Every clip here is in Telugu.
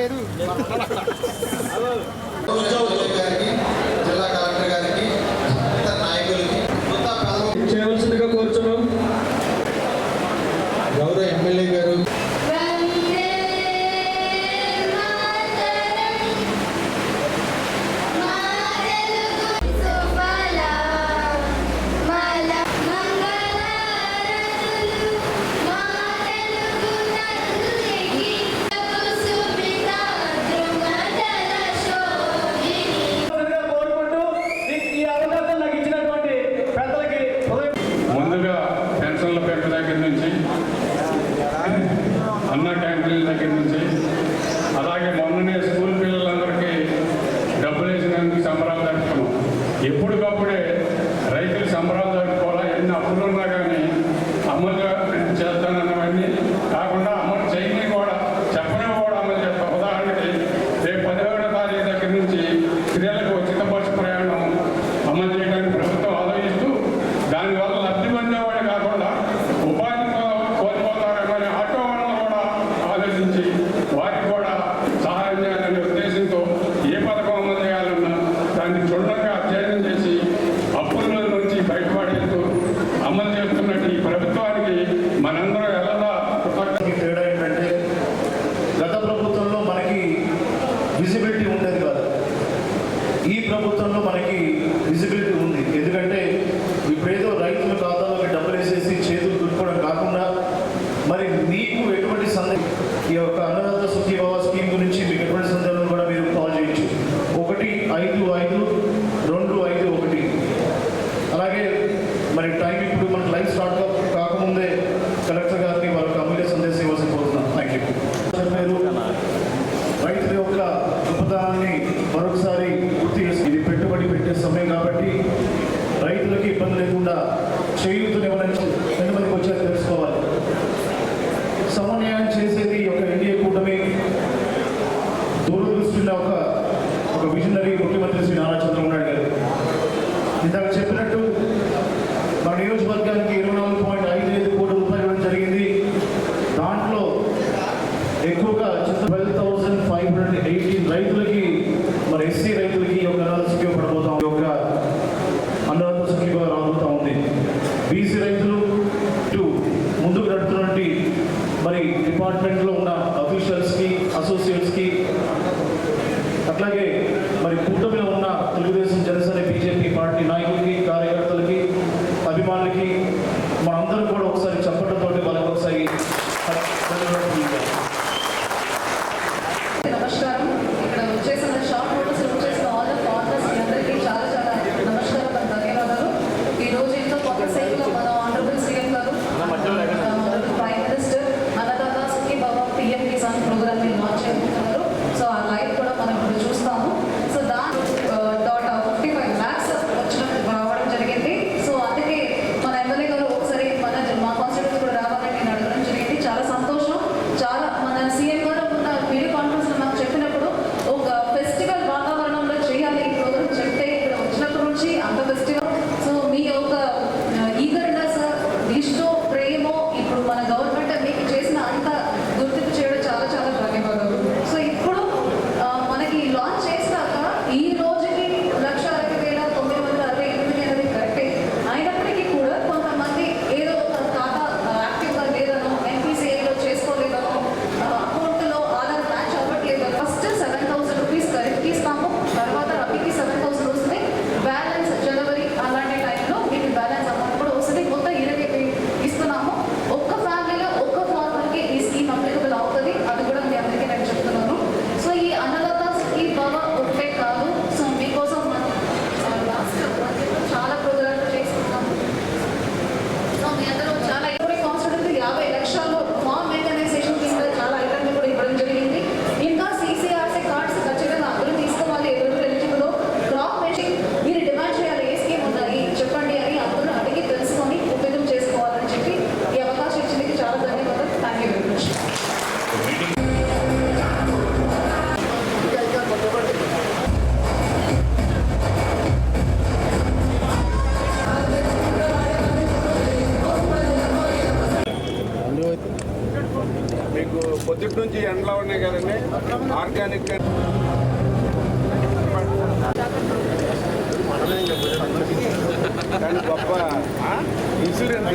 లేదు. చేస్తానన్న కాబట్టి రైతులకు ఇబ్బంది లేకుండా చేయూతనివ్వడానికి వెనుమతికి వచ్చారో తెలుసుకోవాలి. సమన్వయం చేసేది ఒక ఎన్డీఏ కూటమి. స్టేట్స్కి అట్లాగే మరి కూటమిలో ఉన్న తెలుగుదేశం జనసేన బీజేపీ పార్టీ నాయకులకి కార్యకర్తలకి అభిమానులకి మనందరం కూడా ఒకసారి చెప్పడంతో వాళ్ళకి ఒకసారి నమస్కారం. ఇక్కడ వచ్చేసిన షాప్ ಅಂತಾರಾಷ್ಟ್ರೀಯ పొద్దుటి నుంచి ఎండలో ఉన్నాయి కదండి. ఆర్గానిక్ కానీ గొప్ప ఇన్సూరెన్స్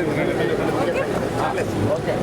ఓకే.